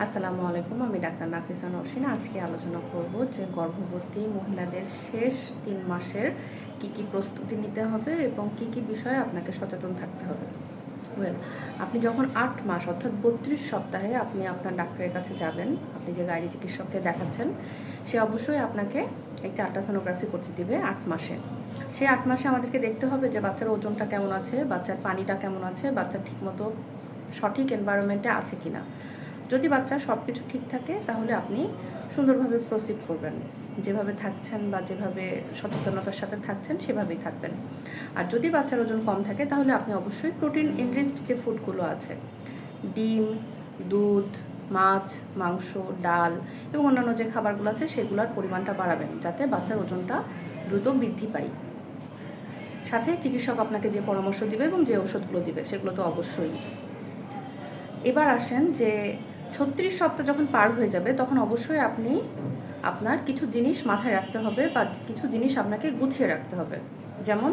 আসসালামু আলাইকুম, আমি ডাক্তার নাফিসা নরসিন আজকে আলোচনা করব যে গর্ভবতী মহিলাদের শেষ তিন মাসের কি কি প্রস্তুতি নিতে হবে এবং কি কি বিষয়ে আপনাকে সচেতন থাকতে হবে। ওয়েল আপনি যখন আট মাস, অর্থাৎ বত্রিশ সপ্তাহে আপনি আপনার ডাক্তারের কাছে যাবেন, আপনি যে গাড়ি চিকিৎসককে দেখাচ্ছেন, সে অবশ্যই আপনাকে একটা আল্ট্রাসোনোগ্রাফি করতে দিবে আট মাসে। সেই আট মাসে আমাদেরকে দেখতে হবে যে বাচ্চার ওজনটা কেমন আছে, বাচ্চার পানিটা কেমন আছে বাচ্চা ঠিকমতো সঠিক এনভায়রনমেন্টে আছে কিনা। যদি বাচ্চা সব কিছু ঠিক থাকে, তাহলে আপনি সুন্দরভাবে প্রসিড করবেন। যেভাবে থাকছেন বা যেভাবে সচেতনতার সাথে থাকছেন, সেভাবেই থাকবেন। আর যদি বাচ্চার ওজন কম থাকে, তাহলে আপনি অবশ্যই প্রোটিন ইনরিচড যে ফুডগুলো আছে, ডিম, দুধ, মাছ, মাংস, ডাল এবং অন্যান্য যে খাবারগুলো আছে, সেগুলোর পরিমাণটা বাড়াবেন, যাতে বাচ্চার ওজনটা দ্রুত বৃদ্ধি পায়। সাথে চিকিৎসক আপনাকে যে পরামর্শ দিবে এবং যে ওষুধগুলো দিবে, সেগুলো তো অবশ্যই। এবার আসেন যে ছত্রিশ সপ্তাহ যখন পার হয়ে যাবে, তখন অবশ্যই আপনি আপনার কিছু জিনিস মাথায় রাখতে হবে বা কিছু জিনিস আপনাকে গুছিয়ে রাখতে হবে। যেমন,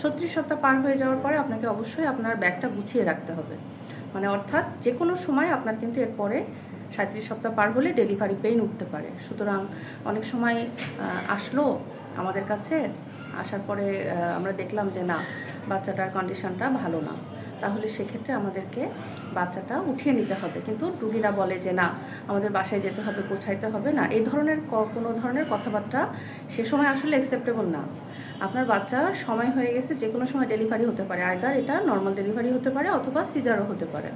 ছত্রিশ সপ্তাহ পার হয়ে যাওয়ার পরে আপনাকে অবশ্যই আপনার ব্যাগটা গুছিয়ে রাখতে হবে। মানে অর্থাৎ যে কোনো সময় আপনার কিন্তু এরপরে সাঁত্রিশ সপ্তাহ পার হলে ডেলিভারি পেইন উঠতে পারে। সুতরাং অনেক সময় আসলো আমাদের কাছে, আসার পরে আমরা দেখলাম যে না, বাচ্চাটার কন্ডিশনটা ভালো না। তাহলে সেক্ষেত্রে আমাদেরকে বাচ্চাটা উঠিয়ে নিতে হবে। কিন্তু রুগীরা বলে যে, না, আমাদের বাসায় যেতে হবে, গোছাইতে হবে না। এই ধরনের কোনো ধরনের কথাবার্তা সে সময় আসলে অ্যাকসেপ্টেবল না। আপনার বাচ্চার সময় হয়ে গেছে যে কোনো সময় ডেলিভারি হতে পারে। আয়দার এটা নর্মাল ডেলিভারি হতে পারে অথবা সিজারও হতে পারে।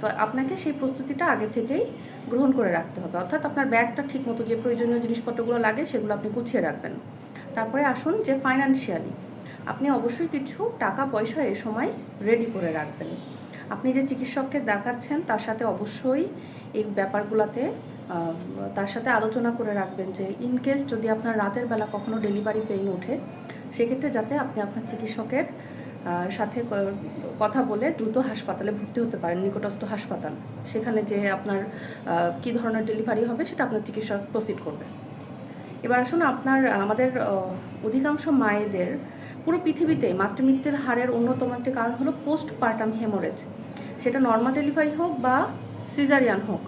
তো আপনাকে সেই প্রস্তুতিটা আগে থেকেই গ্রহণ করে রাখতে হবে। অর্থাৎ আপনার ব্যাগটা ঠিক মতো যে প্রয়োজনীয় জিনিসপত্রগুলো লাগে, সেগুলো আপনি গুছিয়ে রাখবেন। তারপরে আসুন যে ফাইন্যান্সিয়ালি আপনি অবশ্যই কিছু টাকা পয়সা এ সময় রেডি করে রাখবেন। আপনি যে চিকিৎসককে দেখাচ্ছেন, তার সাথে অবশ্যই এই ব্যাপারগুলোতে তার সাথে আলোচনা করে রাখবেন যে ইন কেস যদি আপনার রাতের বেলা কখনো ডেলিভারি পেইন ওঠে, সেক্ষেত্রে যাতে আপনি আপনার চিকিৎসকের সাথে কথা বলে দ্রুত হাসপাতালে ভর্তি হতে পারেন, নিকটস্থ হাসপাতাল। সেখানে যে আপনার কী ধরনের ডেলিভারি হবে সেটা আপনার চিকিৎসক প্রসিড করবে। এবার আসুন আপনার, আমাদের অধিকাংশ মায়েদের পুরো পৃথিবীতে মাতৃমৃত্যুর হারের অন্যতম একটি কারণ হলো পোস্ট পার্টাম হেমোরেজ সেটা নর্মাল ডেলিভারি হোক বা সিজারিয়ান হোক,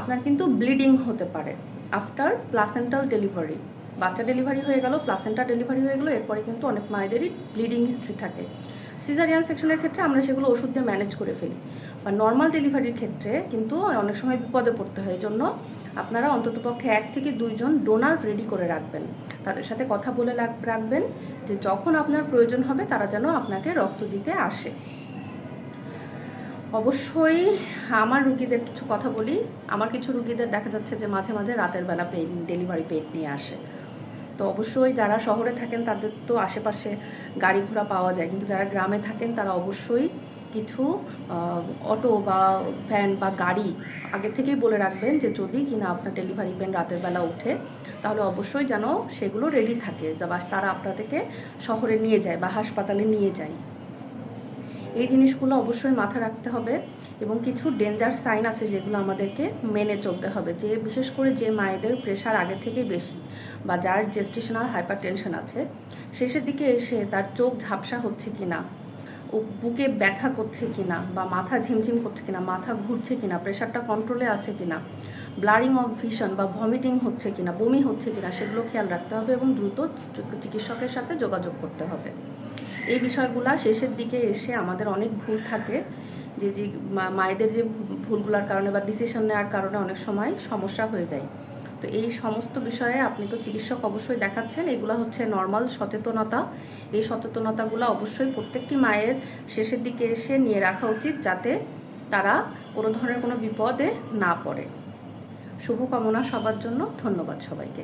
আপনার কিন্তু ব্লিডিং হতে পারে আফটার প্লাসেন্টাল ডেলিভারি বাচ্চা ডেলিভারি হয়ে গেল প্লাসেন্টা ডেলিভারি হয়ে গেল, এরপরে কিন্তু অনেক মায়েদেরই ব্লিডিং হিস্ট্রি থাকে। সিজারিয়ান সেকশনের ক্ষেত্রে আমরা সেগুলো ওষুধ দিয়ে ম্যানেজ করে ফেলি। বা নর্মাল ডেলিভারির ক্ষেত্রে কিন্তু অনেক সময় বিপদে পড়তে হয় এই জন্য আপনারা অন্ততপক্ষে এক থেকে দুইজন ডোনার রেডি করে রাখবেন। তাদের সাথে কথা বলে রাখ- রাখবেন যে যখন আপনার প্রয়োজন হবে তারা যেন আপনাকে রক্ত দিতে আসে। অবশ্যই আমার রুগীদের কিছু কথা বলি। আমার কিছু রুগীদের দেখা যাচ্ছে যে মাঝে মাঝে রাতের বেলা পেইন ডেলিভারি পেট নিয়ে আসে। তো অবশ্যই যারা শহরে থাকেন তাদের তো আশেপাশে গাড়ি ঘোড়া পাওয়া যায়, কিন্তু যারা গ্রামে থাকেন তারা অবশ্যই কিছু অটো বা ভ্যান বা গাড়ি আগে থেকেই বলে রাখবেন যে যদি কিনা আপনার ডেলিভারি পেন রাতের বেলা ওঠে, তাহলে অবশ্যই যেন সেগুলো রেডি থাকে বা তারা আপনাদেরকে শহরে নিয়ে যায় বা হাসপাতালে নিয়ে যায়। এই জিনিসগুলো অবশ্যই মাথায় রাখতে হবে এবং কিছু ডেঞ্জার সাইন আছে যেগুলো আমাদেরকে মেনে চলতে হবে, যে বিশেষ করে যে মায়েদের প্রেশার আগে থেকে বেশি বা যার জেস্টেশনাল হাইপার টেনশন আছে, শেষের দিকে এসে তার চোখ ঝাপসা হচ্ছে কিনা ও বুকে ব্যথা করছে কিনা বা মাথা ঝিমঝিম করছে কিনা, মাথা ঘুরছে কিনা, প্রেশারটা কন্ট্রোলে আছে কিনা ব্লারিং অফ ভিশন বা ভমিটিং হচ্ছে কিনা, বমি হচ্ছে কিনা, সেগুলো খেয়াল রাখতে হবে এবং দ্রুত চিকিৎসকের সাথে যোগাযোগ করতে হবে। এই বিষয়গুলা শেষের দিকে এসে আমাদের অনেক ভুল থাকে, যে যে মায়েদের যে ভুলগুলোর কারণে বা ডিসিশন নেওয়ার কারণে অনেক সময় সমস্যা হয়ে যায়। তো এই সমস্ত বিষয়ে আপনি তো চিকিৎসক অবশ্যই দেখাচ্ছেন। এগুলো হচ্ছে নর্মাল সচেতনতা। এই সচেতনতাগুলো অবশ্যই প্রত্যেকটি মায়ের শেষের দিকে এসে নিয়ে রাখা উচিত যাতে তারা কোনো ধরনের কোনো বিপদে না পড়ে। শুভকামনা সবার জন্য। ধন্যবাদ সবাইকে।